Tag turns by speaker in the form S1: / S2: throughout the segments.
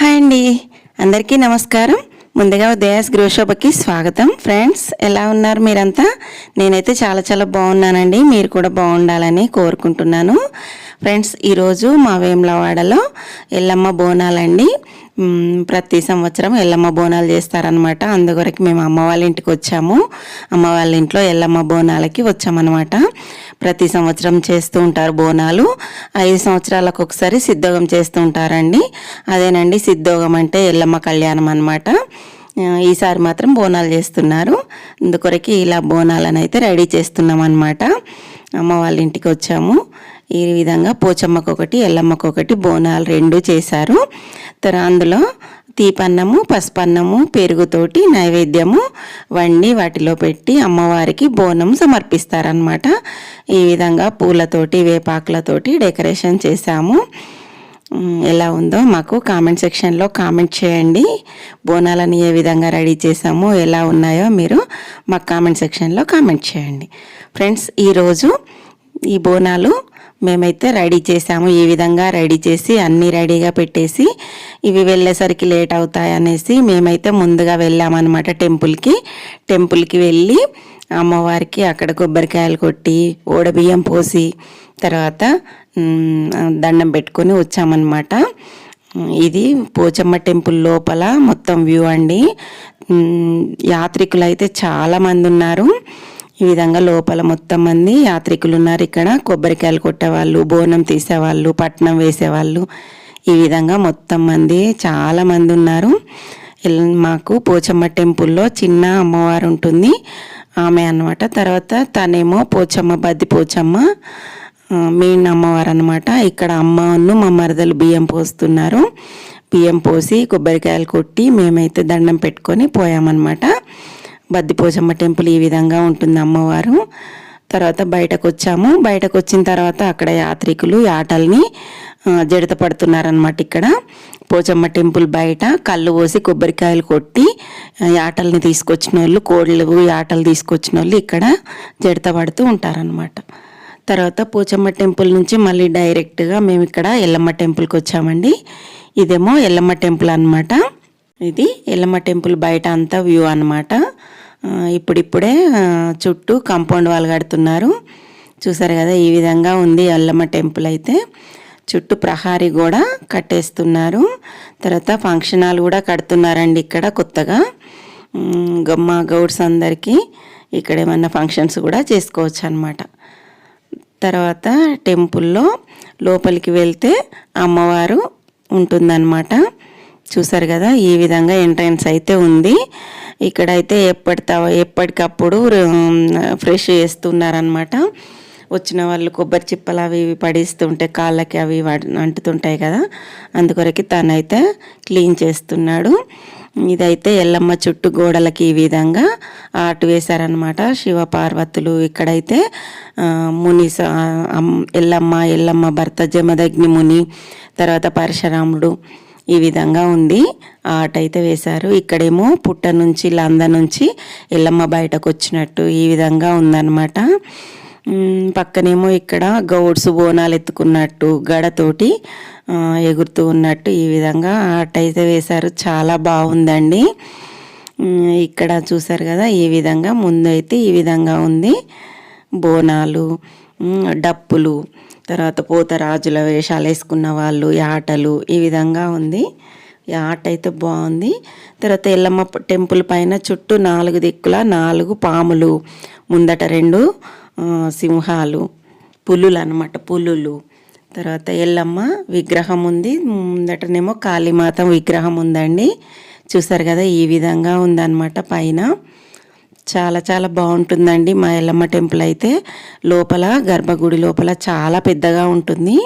S1: Hi అండి. అందరికీ నమస్కారం. ముందుగా ఉదయాస్ గృహశోభకి స్వాగతం. ఫ్రెండ్స్ ఎలా ఉన్నారు మీరంతా? నేనైతే చాలా చాలా బాగున్నానండి. మీరు కూడా బాగుండాలని కోరుకుంటున్నాను. ఫ్రెండ్స్ ఈరోజు మా వేములవాడలో ఎల్లమ్మ బోనాలండి. ప్రతి సంవత్సరం ఎల్లమ్మ బోనాలు చేస్తారనమాట అందుకొరకు మేము అమ్మ వాళ్ళ ఇంటికి వచ్చాము. అమ్మ వాళ్ళ ఇంట్లో ఎల్లమ్మ బోనాలకి వచ్చామన్నమాట. ప్రతి సంవత్సరం చేస్తూ ఉంటారు బోనాలు. ఐదు సంవత్సరాలకు ఒకసారి సిద్ధోగం చేస్తూ ఉంటారండి. అదేనండి సిద్ధోగం అంటే ఎల్లమ్మ కళ్యాణం అనమాట ఈసారి మాత్రం బోనాలు చేస్తున్నారు. అందుకొరకు ఇలా బోనాలను అయితే రెడీ చేస్తున్నాం అనమాట అమ్మ వాళ్ళ ఇంటికి వచ్చాము. ఈ విధంగా పోచమ్మకు ఒకటి బోనాలు రెండు చేశారు. తర్వాత అందులో తీపన్నము పసుపన్నము పెరుగుతోటి నైవేద్యము వండి వాటిలో పెట్టి అమ్మవారికి బోనం సమర్పిస్తారనమాట ఈ విధంగా పూలతోటి వేపాకులతోటి డెకరేషన్ చేశాము. ఎలా ఉందో మాకు కామెంట్ సెక్షన్లో కామెంట్ చేయండి. బోనాలని ఏ విధంగా రెడీ చేసామో ఎలా ఉన్నాయో మీరు మాకు కామెంట్ సెక్షన్లో కామెంట్ చేయండి. ఫ్రెండ్స్ ఈరోజు ఈ బోనాలు మేమైతే రెడీ చేసాము. ఈ విధంగా రెడీ చేసి అన్నీ రెడీగా పెట్టేసి ఇవి వెళ్ళేసరికి లేట్ అవుతాయి అనేసి మేమైతే ముందుగా వెళ్ళామన్నమాట టెంపుల్కి. టెంపుల్కి వెళ్ళి అమ్మవారికి అక్కడ కొబ్బరికాయలు కొట్టి ఓడబియ్యం పోసి తర్వాత దండం పెట్టుకొని వచ్చామన్నమాట. ఇది పోచమ్మ టెంపుల్ లోపల మొత్తం వ్యూ అండి. యాత్రికులు అయితే చాలామంది ఉన్నారు. ఈ విధంగా లోపల మొత్తం మంది యాత్రికులు ఉన్నారు ఇక్కడ. కొబ్బరికాయలు కొట్టేవాళ్ళు బోనం తీసేవాళ్ళు పట్నం వేసేవాళ్ళు. ఈ విధంగా మొత్తం మంది చాలా మంది ఉన్నారు. మాకు పోచమ్మ టెంపుల్లో చిన్న అమ్మవారు ఉంటుంది. ఆమె అన్నమాట. తర్వాత తనేమో పోచమ్మ బద్ది పోచమ్మ మెయిన్ అమ్మవారు అనమాట ఇక్కడ అమ్మను మా మరదలు బియ్యం పోస్తున్నారు. బియ్యం పోసి కొబ్బరికాయలు కొట్టి మేమైతే దండం పెట్టుకొని పోయామన్నమాట. బద్దిపోచమ్మ టెంపుల్ ఈ విధంగా ఉంటుంది అమ్మవారు. తర్వాత బయటకు వచ్చాము బయటకు వచ్చిన తర్వాత అక్కడ యాత్రికులు ఆటల్ని ఆ, జడత పడుతున్నారనమాట ఇక్కడ. పోచమ్మ టెంపుల్ బయట కళ్ళు పోసి కొబ్బరికాయలు కొట్టి ఆటల్ని తీసుకొచ్చిన వాళ్ళు కోళ్ళు ఆటలు తీసుకొచ్చిన వాళ్ళు ఇక్కడ జడత పడుతూ ఉంటారనమాట తర్వాత పోచమ్మ టెంపుల్ నుంచి మళ్ళీ డైరెక్ట్గా మేము ఇక్కడ ఎల్లమ్మ టెంపుల్కి వచ్చామండి. ఇదేమో ఎల్లమ్మ టెంపుల్ అనమాట ఇది ఎల్లమ్మ టెంపుల్ బయట అంతా వ్యూ అనమాట ఇప్పుడిప్పుడే చుట్టూ కాంపౌండ్ వాళ్ళు కడుతున్నారు. చూసారు కదా ఈ విధంగా ఉంది అల్లమ్మ టెంపుల్ అయితే. చుట్టూ ప్రహారీ కూడా కట్టేస్తున్నారు. తర్వాత ఫంక్షన్ హాల్ కూడా కడుతున్నారండి ఇక్కడ కొత్తగా. గమ్మ గౌడ్స్ అందరికీ ఇక్కడ ఏమన్నా ఫంక్షన్స్ కూడా చేసుకోవచ్చు అనమాట తర్వాత టెంపుల్లో లోపలికి వెళ్తే అమ్మవారు ఉంటుందన్నమాట. చూసారు కదా ఈ విధంగా ఎంట్రన్స్ అయితే ఉంది. ఇక్కడైతే ఎప్పటి ఎప్పటికప్పుడు ఫ్రెష్ చేస్తున్నారనమాట వచ్చిన వాళ్ళు కొబ్బరి చిప్పలు అవి ఇవి పడిస్తుంటే కాళ్ళకి అవి అంటుతుంటాయి కదా. అందుకొరకు తనైతే క్లీన్ చేస్తున్నాడు. ఇదైతే ఎల్లమ్మ చుట్టూ గోడలకి ఈ విధంగా ఆర్ట్ వేశారనమాట శివ పార్వతులు ఇక్కడైతే ముని అమ్- ఎల్లమ్మ ఎల్లమ్మ భర్త జమదగ్ని ముని తర్వాత పరశురాముడు ఈ విధంగా ఉంది. ఆట అయితే వేశారు. ఇక్కడేమో పుట్ట నుంచి లంద నుంచి ఎల్లమ్మ బయటకు వచ్చినట్టు ఈ విధంగా ఉందన్నమాట. పక్కనేమో ఇక్కడ గౌడ్స్ బోనాలు ఎత్తుకున్నట్టు గడతోటి ఎగురుతూ ఉన్నట్టు ఈ విధంగా ఆట అయితే వేశారు. చాలా బాగుందండి. ఇక్కడ చూసారు కదా ఈ విధంగా ముందు అయితే ఈ విధంగా ఉంది. బోనాలు డప్పులు తర్వాత పోతరాజుల వేషాలు వేసుకున్న వాళ్ళు ఈ ఆటలు ఈ విధంగా ఉంది. ఈ ఆట అయితే బాగుంది. తర్వాత ఎల్లమ్మ టెంపుల్ పైన చుట్టూ నాలుగు దిక్కుల నాలుగు పాములు ముందట రెండు సింహాలు పులులు అనమాట పులులు. తర్వాత ఎల్లమ్మ విగ్రహం ఉంది. ముందటనేమో కాళీమాత విగ్రహం ఉందండి. చూసారు కదా ఈ విధంగా ఉందన్నమాట పైన. చాలా చాలా బాగుంటుందండి. మా ఎల్లమ్మ టెంపుల్ అయితే లోపల గర్భగుడి లోపల చాలా పెద్దగా ఉంటుంది.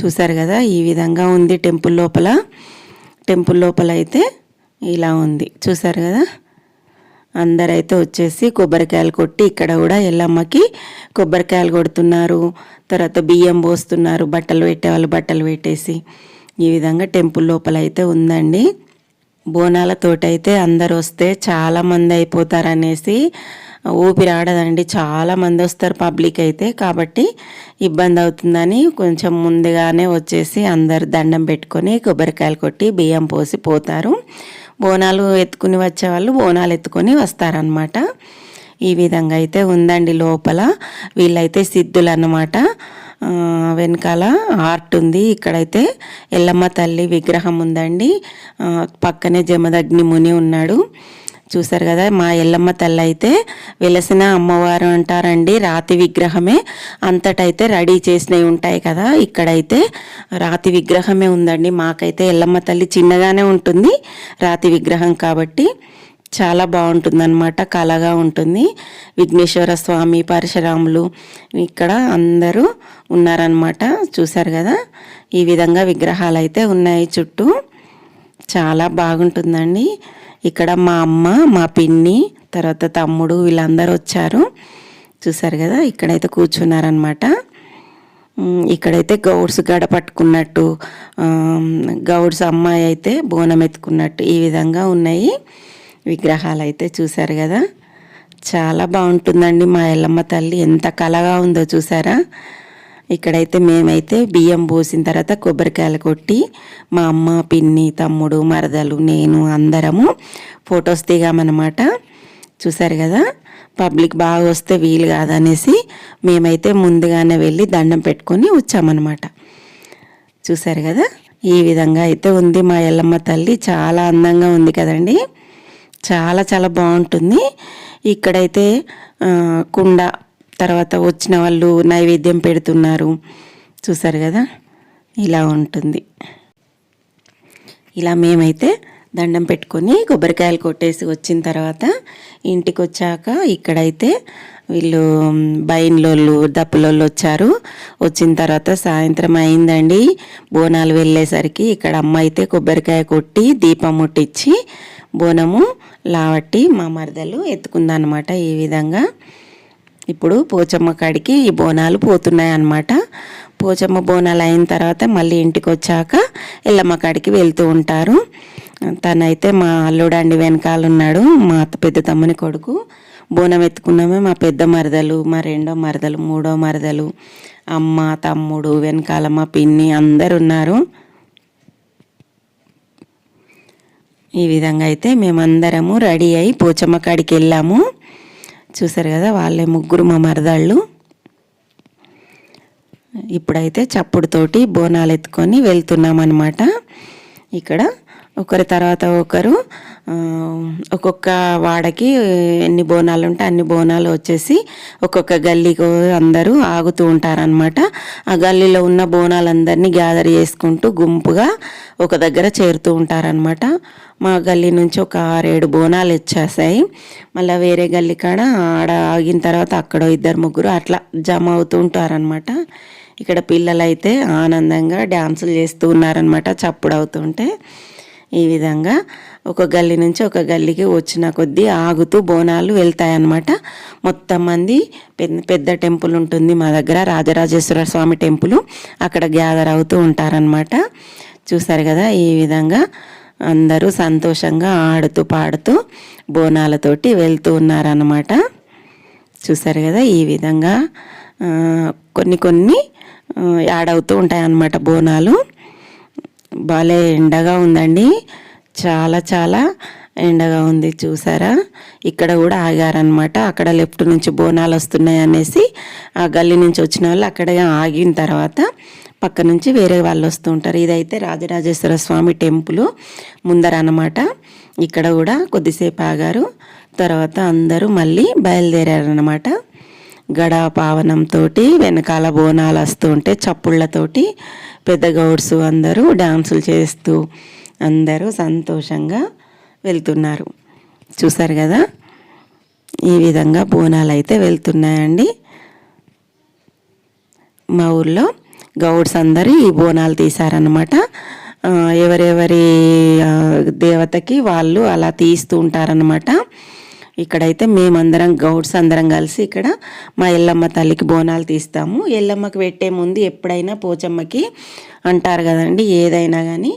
S1: చూసారు కదా ఈ విధంగా ఉంది టెంపుల్ లోపల. టెంపుల్ లోపల అయితే ఇలా ఉంది. చూసారు కదా అందరైతే వచ్చేసి కొబ్బరికాయలు కొట్టి ఇక్కడ కూడా ఎల్లమ్మకి కొబ్బరికాయలు కొడుతున్నారు. తర్వాత బియ్యం పోస్తున్నారు బట్టలు పెట్టేవాళ్ళు బట్టలు పెట్టేసి. ఈ విధంగా టెంపుల్ లోపల అయితే ఉందండి. బోనాలతోటైతే అందరు వస్తే చాలా మంది అయిపోతారనేసి ఊపిరి ఆడదండి చాలా మంది వస్తారు పబ్లిక్ అయితే కాబట్టి ఇబ్బంది అవుతుందని కొంచెం ముందుగానే వచ్చేసి అందరు దండం పెట్టుకొని కొబ్బరికాయలు కొట్టి బియ్యం పోసి పోతారు. బోనాలు ఎత్తుకుని వచ్చేవాళ్ళు బోనాలు ఎత్తుకొని వస్తారనమాట ఈ విధంగా అయితే ఉందండి లోపల. వీళ్ళైతే సిద్ధులు అన్నమాట వెనకాల ఆర్ట్ ఉంది. ఇక్కడైతే ఎల్లమ్మ తల్లి విగ్రహం ఉందండి. పక్కనే జమదగ్ని ముని ఉన్నాడు. చూసారు కదా మా ఎల్లమ్మ తల్లి అయితే వెలసిన అమ్మవారు అంటారండి. రాతి విగ్రహమే. అంతటైతే రెడీ చేసినవి ఉంటాయి కదా ఇక్కడైతే రాతి విగ్రహమే ఉందండి. మాకైతే ఎల్లమ్మ తల్లి చిన్నగానే ఉంటుంది రాతి విగ్రహం కాబట్టి. చాలా బాగుంటుందన్నమాట కళగా ఉంటుంది. విఘ్నేశ్వర స్వామి పరశురాములు ఇక్కడ అందరూ ఉన్నారనమాట చూశారు కదా? ఈ విధంగా విగ్రహాలు అయితే ఉన్నాయి చుట్టూ. చాలా బాగుంటుందండి. ఇక్కడ మా అమ్మ మా పిన్ని తర్వాత తమ్ముడు వీళ్ళందరూ వచ్చారు. చూసారు కదా? ఇక్కడైతే కూర్చున్నారనమాట ఇక్కడైతే గౌడ్స్ గడ పట్టుకున్నట్టు గౌడ్స్ అమ్మాయి అయితే బోనం ఎత్తుకున్నట్టు ఈ విధంగా ఉన్నాయి. విగ్రహాలు అయితే చూశారు కదా. చాలా బాగుంటుందండి మా ఎల్లమ్మ తల్లి. ఎంత కలగా ఉందో చూసారా? ఇక్కడైతే మేమైతే బియ్యం పోసిన తర్వాత కొబ్బరికాయలు కొట్టి మా అమ్మ పిన్ని తమ్ముడు మరదలు నేను అందరము ఫొటోస్ దిగామన్నమాట. చూసారు కదా? పబ్లిక్ బాగా వస్తే వీలు కాదనేసి మేమైతే ముందుగానే వెళ్ళి దండం పెట్టుకొని వచ్చామన్నమాట. చూసారు కదా? ఈ విధంగా అయితే ఉంది మా ఎల్లమ్మ తల్లి. చాలా అందంగా ఉంది కదండీ. చాలా చాలా బాగుంటుంది. ఇక్కడైతే కుండ తర్వాత వచ్చిన వాళ్ళు నైవేద్యం పెడుతున్నారు. చూసారు కదా? ఇలా ఉంటుంది. ఇలా మేమైతే దండం పెట్టుకొని కొబ్బరికాయలు కొట్టేసి వచ్చిన తర్వాత ఇంటికి వచ్చాక ఇక్కడైతే వీళ్ళు బయన్లోళ్ళు దప్పులోళ్ళు వచ్చారు. వచ్చిన తర్వాత సాయంత్రం అయిందండి. బోనాలు వెళ్ళేసరికి ఇక్కడ అమ్మ అయితే కొబ్బరికాయ కొట్టి దీపం ముట్టించి బోనము లావట్టి మా మరదలు ఎత్తుకుందనమాట ఈ విధంగా. ఇప్పుడు పోచమ్మ కాడికి ఈ బోనాలు పోతున్నాయి అన్నమాట పోచమ్మ బోనాలు అయిన తర్వాత మళ్ళీ ఇంటికి వచ్చాక ఎల్లమ్మ కాడికి వెళ్తూ ఉంటారు. తనైతే మా అల్లుడండి వెనకాల ఉన్నాడు మా అత్త పెద్ద తమ్ముని కొడుకు. బోనం ఎత్తుకున్నామే మా పెద్ద మరదలు మా రెండో మరదలు మూడో మరదలు అమ్మ తమ్ముడు వెనకాల మా పిన్ని అందరు ఉన్నారు ఈ విధంగా అయితే మేమందరము రెడీ అయి పోచమ్మ కాడికి వెళ్ళాము. చూసారు కదా వాళ్ళే ముగ్గురు మా మరదాళ్ళు. ఇప్పుడైతే చప్పుడుతోటి బోనాలు ఎత్తుకొని వెళ్తున్నాం అనమాట ఇక్కడ ఒకరి తర్వాత ఒకరు ఒక్కొక్క వాడకి ఎన్ని బోనాలు ఉంటే అన్ని బోనాలు వచ్చేసి ఒక్కొక్క గల్లీకి అందరూ ఆగుతూ ఉంటారనమాట ఆ గల్లీలో ఉన్న బోనాలందరినీ గ్యాదర్ చేసుకుంటూ గుంపుగా ఒక దగ్గర చేరుతూ ఉంటారనమాట మా గల్లీ నుంచి ఒక ఆరేడు బోనాలు వచ్చేసాయి. మళ్ళీ వేరే గల్లీ కాడ ఆడ ఆగిన తర్వాత అక్కడ ఇద్దరు ముగ్గురు అట్లా జమ అవుతూ ఉంటారనమాట ఇక్కడ పిల్లలైతే ఆనందంగా డ్యాన్సులు చేస్తూ ఉన్నారనమాట చప్పుడు అవుతుంటే ఈ విధంగా ఒక గల్లీ నుంచి ఒక గల్లీకి వచ్చిన కొద్దీ ఆగుతూ బోనాలు వెళ్తాయన్నమాట. మొత్తం మంది పెద్ద పెద్ద టెంపుల్ ఉంటుంది మా దగ్గర రాజరాజేశ్వర స్వామి టెంపుల్ అక్కడ గ్యాదర్ అవుతూ ఉంటారనమాట చూసారు కదా ఈ విధంగా అందరూ సంతోషంగా ఆడుతూ పాడుతూ బోనాలతోటి వెళ్తూ ఉన్నారన్నమాట. చూసారు కదా ఈ విధంగా కొన్ని కొన్ని యాడ్ అవుతూ ఉంటాయి అన్నమాట బోనాలు. భలే ఎండగా ఉందండి. చాలా చాలా ఎండగా ఉంది చూసారా? ఇక్కడ కూడా ఆగారనమాట అక్కడ లెఫ్ట్ నుంచి బోనాలు వస్తున్నాయి అనేసి ఆ గల్లీ నుంచి వచ్చిన వాళ్ళు అక్కడ ఆగిన తర్వాత పక్క నుంచి వేరే వాళ్ళు వస్తూ ఉంటారు. ఇదైతే రాజరాజేశ్వర స్వామి టెంపుల్ ముందర అనమాట ఇక్కడ కూడా కొద్దిసేపు ఆగారు. తర్వాత అందరూ మళ్ళీ బయలుదేరారనమాట గడ పావనంతో వెనకాల బోనాలు వస్తూ ఉంటే చప్పుళ్ళతోటి పెద్ద గౌడ్స్ అందరూ డాన్సులు చేస్తూ అందరూ సంతోషంగా వెళ్తున్నారు. చూసారు కదా? ఈ విధంగా బోనాలు అయితే వెళ్తున్నాయండి. మా ఊర్లో గౌడ్స్ అందరూ ఈ బోనాలు తీశారనమాట ఎవరెవరి దేవతకి వాళ్ళు అలా తీస్తూ ఉంటారనమాట ఇక్కడైతే మేమందరం గౌడ్స్ అందరం కలిసి ఇక్కడ మా ఎల్లమ్మ తల్లికి బోనాలు తీస్తాము. ఎల్లమ్మకి పెట్టే ముందు ఎప్పుడైనా పోచమ్మకి అంటారు కదండి ఏదైనా కానీ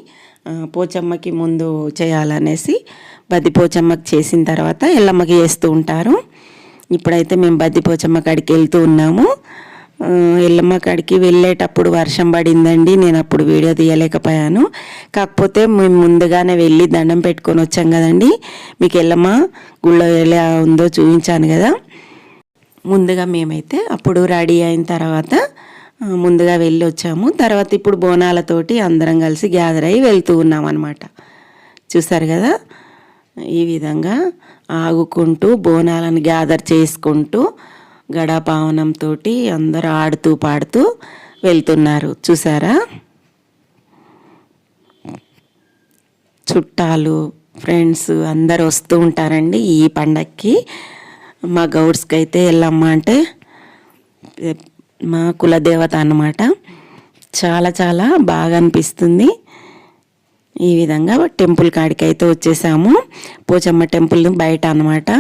S1: పోచమ్మకి ముందు చేయాలనేసి బద్ది పోచమ్మకి చేసిన తర్వాత ఎల్లమ్మకి చేస్తూ ఉంటారు. ఇప్పుడైతే మేము బద్ది పోచమ్మ కాడికి వెళ్తూ ఉన్నాము. ఎల్లమ్మ కాడికి వెళ్ళేటప్పుడు వర్షం పడిందండి. నేను అప్పుడు వీడియో తీయలేకపోయాను. కాకపోతే మేము ముందుగానే వెళ్ళి దండం పెట్టుకొని వచ్చాం కదండి. మీకు ఎల్లమ్మ గుళ్ళో ఎలా ఉందో చూపించాను కదా. ముందుగా మేమైతే అప్పుడు రెడీ అయిన తర్వాత ముందుగా వెళ్ళి వచ్చాము. తర్వాత ఇప్పుడు బోనాలతోటి అందరం కలిసి గ్యాదర్ అయ్యి వెళ్తూ ఉన్నాం అనమాట చూసారు కదా? ఈ విధంగా ఆగుకుంటూ బోనాలను గ్యాదర్ చేసుకుంటూ గడాపావనంతో అందరూ ఆడుతూ పాడుతూ వెళ్తున్నారు. చూసారా? చుట్టాలు ఫ్రెండ్స్ అందరు వస్తూ ఉంటారండి ఈ పండక్కి. మా గౌడ్స్కి అయితే ఎల్లమ్మ అంటే మా కులదేవత అన్నమాట. చాలా చాలా బాగా అనిపిస్తుంది. ఈ విధంగా టెంపుల్ కాడికి అయితే వచ్చేసాము. పోచమ్మ టెంపుల్ బయట అన్నమాట.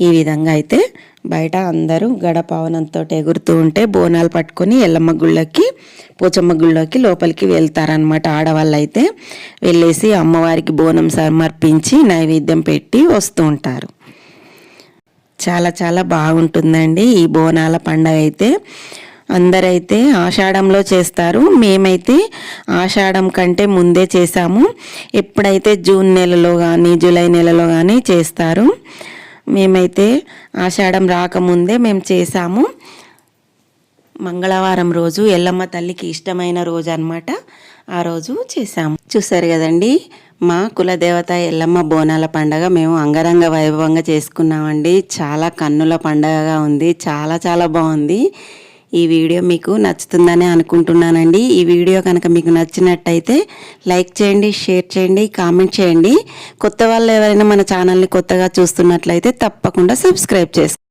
S1: ఈ విధంగా అయితే బయట అందరూ గడపవనంతో ఎగురుతూ ఉంటే బోనాలు పట్టుకొని ఎల్లమ్మ గుళ్ళకి పోచమ్మ గుళ్ళోకి లోపలికి వెళ్తారనమాట ఆడవాళ్ళు అయితే వెళ్ళేసి అమ్మవారికి బోనం సమర్పించి నైవేద్యం పెట్టి వస్తూ ఉంటారు. చాలా చాలా బాగుంటుందండి ఈ బోనాల పండగ అయితే. అందరైతే ఆషాఢంలో చేస్తారు. మేమైతే ఆషాఢం కంటే ముందే చేసాము ఎప్పుడైతే జూన్ నెలలో కానీ జూలై నెలలో కానీ చేస్తారు. మేమైతే ఆషాఢం రాకముందే మేము చేసాము. మంగళవారం రోజు ఎల్లమ్మ తల్లికి ఇష్టమైన రోజు అన్నమాట ఆ రోజు చేసాము. చూసారు కదండి మా కులదేవత ఎల్లమ్మ బోనాల పండగ మేము అంగరంగ వైభవంగా చేసుకున్నామండి. చాలా కన్నుల పండగగా ఉంది చాలా చాలా బాగుంది. ఈ వీడియో మీకు నచ్చుతుందని అనుకుంటున్నానండి. ఈ వీడియో కనుక మీకు నచ్చినట్టయితే లైక్ చేయండి షేర్ చేయండి కామెంట్ చేయండి. కొత్త వాళ్ళు ఎవరైనా మన ఛానల్ని కొత్తగా చూస్తున్నట్లయితే తప్పకుండా సబ్స్క్రైబ్ చేసుకోండి